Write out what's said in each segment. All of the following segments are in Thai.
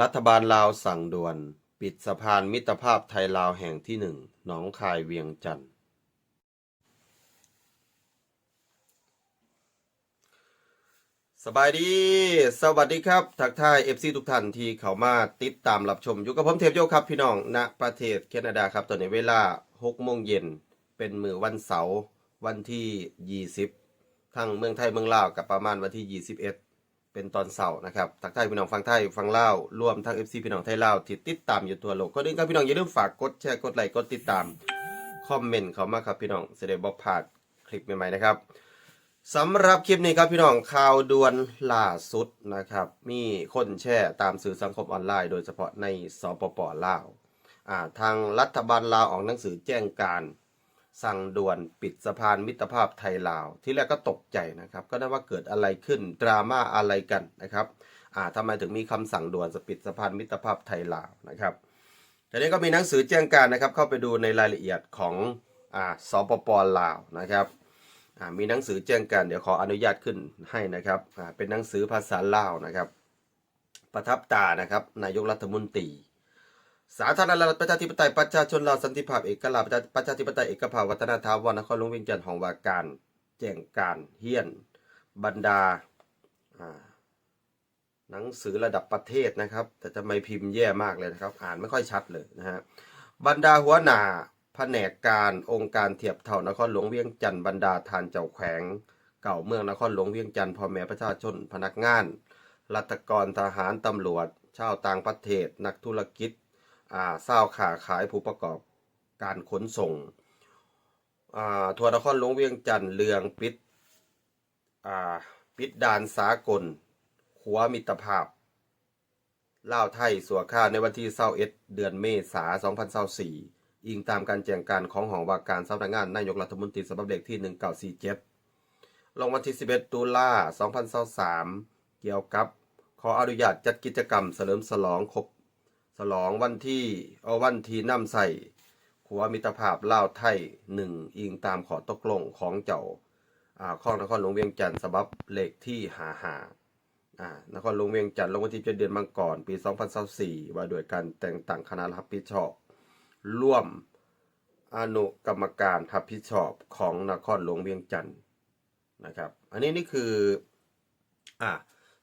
รัฐบาลลาวสั่งด่วน ปิดสะพานมิตรภาพไทยลาวแห่งที่หนึ่งหนองคายเวียงจันทร์สบายดี สวัสดีครับ ทักทาย FC ทุกท่านที่เข้ามาติดตามรับชม อยู่กับผมเทพโยครับพี่น้องณประเทศแคนาดาครับตอนนี้เวลา6โมงเย็นเป็นมือวันเสาร์วันที่ 20 ทั้งเมืองไทยเมืองลาวกับประมาณวันที่ 21 เป็นตอนเสาร์นะครับทักทายพี่น้องฟังไทยฟังเล่าวรวมทั้ง FC พี่น้องไทยเล่าวที่ติดตามอยู่ทั่วโลกก็ดึงครับพี่น้องอย่าลืมฝากกดแชร์กดไลค์กดติดตามคอมเมนต์เขามาครับพี่น้องจะได้บอกพลาดคลิปใหม่ๆนะครับสำหรับคลิปนี้ครับพี่น้องข่าวด่วนล่าสุดนะครับ มีคนแชร์ตามสื่อสังคมออนไลน์โดยเฉพาะในสปปลาวอ่าทางรัฐบาลลาวออกหนังสือแจ้งการ สั่งด่วนปิดสะพานมิตรภาพไทยลาว ที่แรกก็ตกใจนะครับ ก็ได้ว่าเกิดอะไรขึ้นดราม่าอะไรกันนะครับอ่าทำไมถึงมีคำสั่งด่วนจะปิดสะพานมิตรภาพไทยลาวนะครับทีนี้ก็มีหนังสือแจ้งการนะครับ เข้าไปดูในรายละเอียดของอ่าสปปลาวนะครับอ่ามีหนังสือแจ้งการเดี๋ยวขออนุญาตขึ้นให้นะครับอ่าเป็นหนังสือภาษาลาวนะครับ ประทับตานะครับนายกรัฐมนตรี สาธารณรัฐประชาธิปไตยประชาชนลาวสันติภาพเอกราชประชาประชาธิปไตยเอกภาพวัฒนธรรมวันนครหลวงเวียงจันทร์ของวาการ แจ้งการเฮียน บรรดาหนังสือระดับประเทศนะครับ แต่จะไมพิมพ์แย่มากเลยนะครับ อ่านไม่ค่อยชัดเลยนะฮะบรรดาหัวหน้าแผนกการองค์การเทียบเท่านครหลวงเวียงจันทร์บรรดาทานเจ้าแขวง เก่าเมืองนครหลวงเวียงจันทร์พ่อแม่ประชาชนพนักงานรัฐกรทหารตำรวจชาวต่างประเทศ นักธุรกิจ เศร้าวขาขายผู้ประกอบการขนส่งอ่าทัวร์นครหลวงเวียงจันทร์เรืองปิดอ่าปิดด่านสากลขัวมิตรภาพลาไทยสัวข้าในวันที่21เอ็ดเดือนเมษายน2024อิงตามการแจ้งการของหอว่าการสำนักงานนายกรัฐมนตรีฉบับเลขที่ 1947 ลงวันที่ 11 ตุลา2023 เกี่ยวกับ ขออนุญาตจัดกิจกรรมเฉลิมฉลองครบ ฉลองวันที่เอาวันที่นำใส่ขัวมิตรภาพลาวไทยหนึ่งอิงตามขอตกลงของเจ้าอ่าของนครหลวงเวียงจันทร์ฉบับเลขที่หาหาอ่านครหลวงเวียงจันทร์ลงวันที่เจ็ดเดือนมังกรปี 2024ว่าโดยการแต่งตั้งคณะรับผิดชอบ ร่วมอนุกรรมการรับผิดชอบของนครหลวงเวียงจันทร์นะครับ อันนี้นี่คืออ่า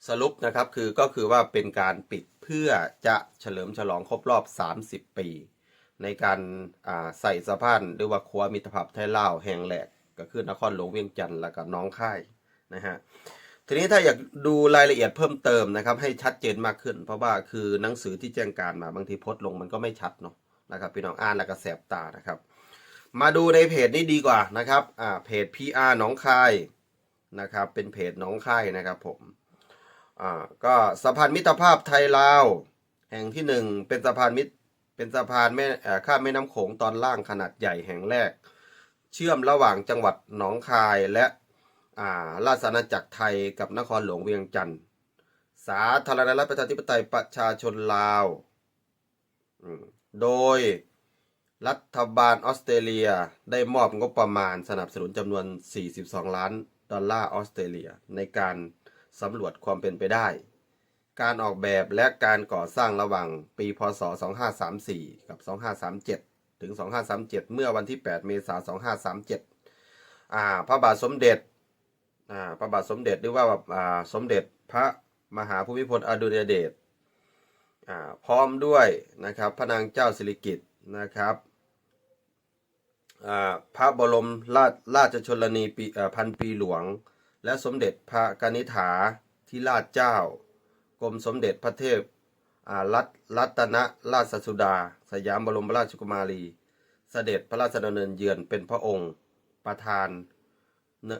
สรุปนะครับคือก็คือว่าเป็นการปิดเพื่อจะเฉลิมฉลองครบรอบ 30 ปี ในการาใส่สะพานหรือว่าครัวมิตรภาพไทยลาวแห่งแรกก็คือนครหลวงเวียงจันทร์แล้วก็น้องค่ายนะฮะทีนี้ถ้าอยากดูรายละเอียดเพิ่มเติมนะครับ ให้ชัดเจนมากขึ้น เพราะว่าคือหนังสือที่แจ้งการมาบางทีพสต์ลงมันก็ไม่ชัดเนาะนะครับพี่น้องอ่านแล้วก็แสบตานะครับ มาดูในเพจนี้ดีกว่านะครับอ่าเพจ PR หนองคายนะครับเป็นเพจหนองคายนะครับผม อ่าก็สะพานมิตรภาพไทยลาวแห่งที่หนึ่งเป็นสะพานมิตรเป็นสะพานแม่ข้ามแม่น้ำโขงตอนล่างขนาดใหญ่แห่งแรก เชื่อมระหว่างจังหวัดหนองคายและอ่าราชอาณาจักรไทยกับนครหลวงเวียงจันทร์สาธารณรัฐประชาธิปไตยประชาชนลาว โดยรัฐบาลออสเตรเลียได้มอบงบประมาณสนับสนุนจำนวน 42 ล้านดอลลาร์ออสเตรเลียในการ สำรวจความเป็นไปได้ การออกแบบและการก่อสร้างระหว่างปีพศ 2534 กับ 2537 ถึง 2537 เมื่อวันที่ 8 เมษายน 2537 อ่า พระบาทสมเด็จ อ่า พระบาทสมเด็จหรือว่าแบบอ่า สมเด็จพระมหาภูมิพลอดุลยเดช อ่า พร้อมด้วยนะครับพระนางเจ้าสิริกิติ์นะครับอ่าพระบรมราชราชชนนีปีพันปีหลวง และสมเด็จพระกนิษฐาธิราชเจ้า กรมสมเด็จพระเทพอ่ารัตรัตนราชสุดา สยามบรมราชกุมารี เสด็จพระราชดำเนินเยือนเป็นพระองค์ประธานเน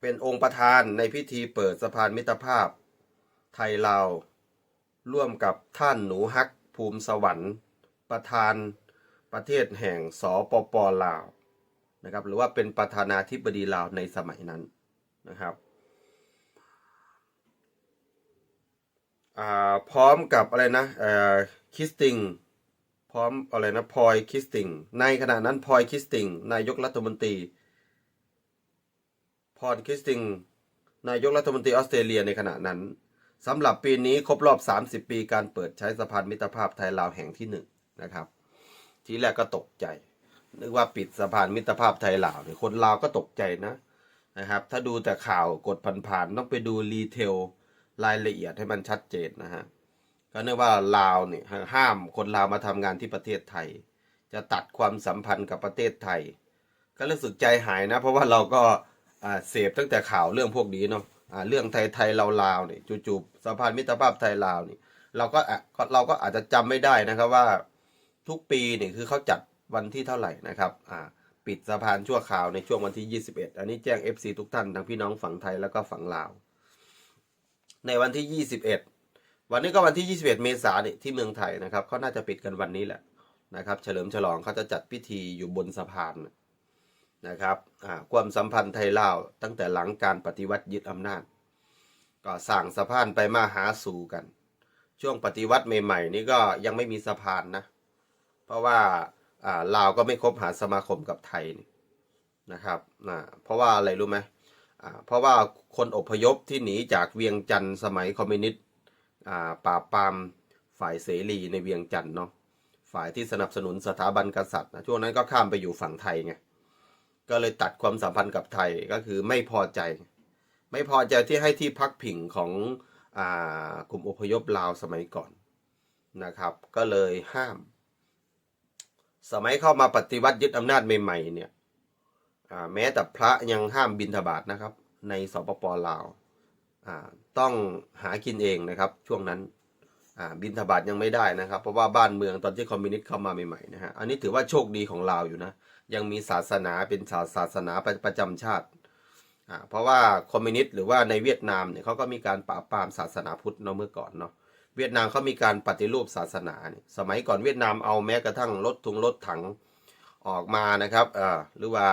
เป็นองค์ประธานในพิธีเปิดสะพานมิตรภาพ ไทยลาว ร่วมกับท่านหนูฮักภูมิสวรรค์ ประธานประเทศแห่งสปปลาวนะครับหรือว่าเป็นประธานาธิบดีลาวในสมัยนั้น นะครับพร้อมกับอะไรนะคิสติงพร้อมอะไรนะพอยคิสติงในขณะนั้นพอยคิสติงนายกรัฐมนตรีพอลคริสติงนายกรัฐมนตรีออสเตรเลียในขณะนั้นสำหรับปีนี้ครบรอบ 30 ปีการเปิดใช้สะพานมิตรภาพไทยลาวแห่งที่หนึ่งนะครับ ทีแรกก็ตกใจ นึกว่าปิดสะพานมิตรภาพไทยลาวเนี่ยคนลาวก็ตกใจนะ นะครับ ถ้าดูแต่ข่าวกดผ่านๆต้องไปดูรีเทลรายละเอียดให้มันชัดเจนนะฮะก็เนื่องว่าลาวเนี่ยห้ามคนลาวมาทำงานที่ประเทศไทย จะตัดความสัมพันธ์กับประเทศไทย ก็รู้สึกใจหายนะ เพราะว่าเราก็เสพตั้งแต่ข่าวเรื่องพวกนี้เนาะอ่าเรื่องไทยไทยลาวลาวเนี่ยจู่ๆสะพานมิตรภาพไทยลาวนี่เราก็อะก็เราก็อาจจะจำไม่ได้นะครับว่าทุกปีเนี่ยคือเขาจัดวันที่เท่าไหร่นะครับอ่า ปิดสะพานชั่วคราวในช่วงวันที่ 21 อันนี้แจ้ง FC ทุกท่านทั้งพี่น้องฝั่งไทยแล้วก็ฝั่งลาว ในวันที่ 21 วันนี้ก็วันที่ 21 เมษายนที่เมืองไทยนะครับเขาน่าจะปิดกันวันนี้แหละนะครับ เฉลิมฉลองเขาจะจัดพิธีอยู่บนสะพานนะครับความสัมพันธ์ไทยลาวตั้งแต่หลังการปฏิวัติยึดอำนาจ ก็สร้างสะพานไปมาหาสู่กัน ช่วงปฏิวัติใหม่ๆ นี่ก็ยังไม่มีสะพานนะ เพราะว่า ลาวก็ไม่คบหาสมาคมกับไทยนะครับอ่าเพราะว่าอะไรรู้ไหมเพราะว่าคนอพยพที่หนีจากเวียงจันทร์สมัยคอมมิวนิสต์อ่าปราบปรามฝ่ายเสรีในเวียงจันทร์เนาะฝ่ายที่สนับสนุนสถาบันกษัตริย์นะช่วงนั้นก็ข้ามไปอยู่ฝั่งไทยไงก็เลยตัดความสัมพันธ์กับไทยก็คือไม่พอใจ ไม่พอใจที่ให้ที่พักผิงของอกลุ่มอพยพลาวสมัยก่อนนะครับ ก็เลยห้าม สมัยเข้ามาปฏิวัติยึดอำนาจใหม่ๆเนี่ยแม้แต่พระยังห้ามบิณฑบาตนะครับ ในสปปลาวต้องหากินเองนะครับ ช่วงนั้นบิณฑบาตยังไม่ได้นะครับ เพราะว่าบ้านเมืองตอนที่คอมมิวนิสต์เข้ามาใหม่ๆนะฮะอันนี้ถือว่าโชคดีของลาวอยู่นะยังมีศาสนาเป็นศาศาสนาประประจำชาติเพราะว่าคอมมิวนิสต์หรือว่าในเวียดนามเนี่ยเขาก็มีการปราบปรามศาสนาพุทธเนาะเมื่อก่อนเนาะ เวียดนามเขามีการปฏิรูปศาสนาเนี่ยสมัยก่อนเวียดนามเอาแม้กระทั่งรถทุงรถถังออกมานะครับหรือว่า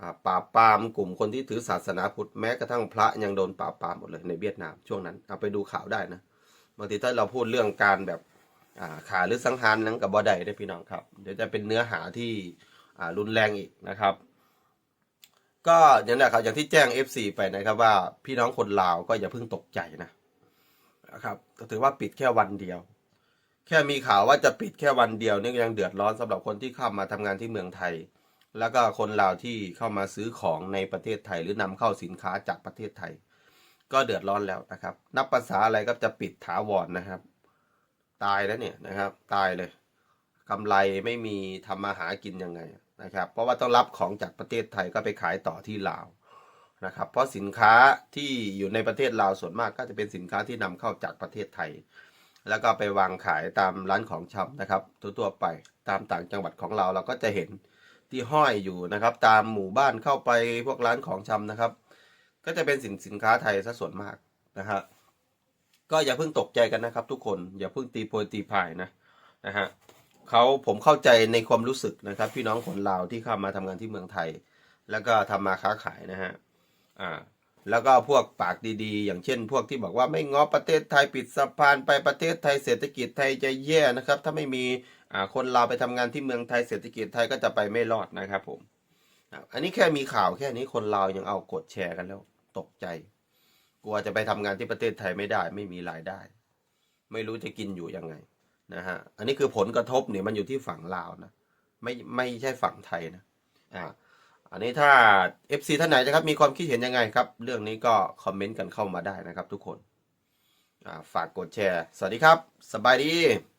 อ่าปราบปรามกลุ่มคนที่ถือศาสนาพุทธแม้กระทั่งพระยังโดนปราบปรามหมดเลยในเวียดนามช่วงนั้นเอาไปดูข่าวได้นะบางทีถ้าเราพูดเรื่องการแบบอ่าขาหรือสังหารนั้นกับบอดได้พี่น้องครับ เดี๋ยวจะเป็นเนื้อหาที่รุนแรงอีกนะครับ ก็อย่างนั้แหละครับอย่างที่แจ้ง FC ไปนะครับว่าพี่น้องคนลาวก็อย่าเพิ่งตกใจนะ นะครับก็ถือว่าปิดแค่วันเดียว แค่มีข่าวว่าจะปิดแค่วันเดียวนี่ยังเดือดร้อนสำหรับคนที่เข้ามาทำงานที่เมืองไทย แล้วก็คนลาวที่เข้ามาซื้อของในประเทศไทย หรือนำเข้าสินค้าจากประเทศไทย ก็เดือดร้อนแล้วนะครับ นับภาษาอะไรก็จะปิดถาวรนะครับ ตายแล้วเนี่ยนะครับ ตายเลยกำไรไม่มีทำมาหากินยังไงนะครับ เพราะว่าต้องรับของจากประเทศไทยก็ไปขายต่อที่ลาว นะครับเพราะสินค้าที่อยู่ในประเทศลาวส่วนมากก็จะเป็นสินค้าที่นำเข้าจากประเทศไทย แล้วก็ไปวางขายตามร้านของชำนะครับ ทั่วๆไปตามต่างจังหวัดของเราเราก็จะเห็นที่ห้อยอยู่นะครับ ตามหมู่บ้านเข้าไปพวกร้านของชำนะครับ ก็จะเป็นสินสินค้าไทยซะส่วนมากนะฮะก็อย่าเพิ่งตกใจกันนะครับ ทุกคนอย่าเพิ่งตีโพยตีพายนะนะฮะเขาผมเข้าใจในความรู้สึกนะครับ พี่น้องคนลาวที่เข้ามาทำงานที่เมืองไทย แล้วก็ทำมาค้าขายนะฮะ อ่าแล้วก็พวกปากดีๆ อย่างเช่น พวกที่บอกว่าไม่ง้อประเทศไทยปิดสะพานไปประเทศไทยเศรษฐกิจไทยจะแย่นะครับ ถ้าไม่มีคนลาวไปทำงานที่เมืองไทยเศรษฐกิจไทยก็จะไปไม่รอดนะครับผมอันนี้แค่มีข่าวแค่นี้คนลาวยังเอากดแชร์กันแล้ว ตกใจ กลัวจะไปทำงานที่ประเทศไทยไม่ได้ ไม่มีรายได้ ไม่รู้จะกินอยู่ยังไงนะฮะอันนี้คือผลกระทบเนี่ยมันอยู่ที่ฝั่งลาวนะไม่ไม่ใช่ฝั่งไทยนะอ่า อันนี้ถ้า FC ท่านไหนนะครับมีความคิดเห็นยังไงครับ เรื่องนี้ก็คอมเมนต์กันเข้ามาได้นะครับทุกคนฝากกดแชร์ สวัสดีครับ สบายดี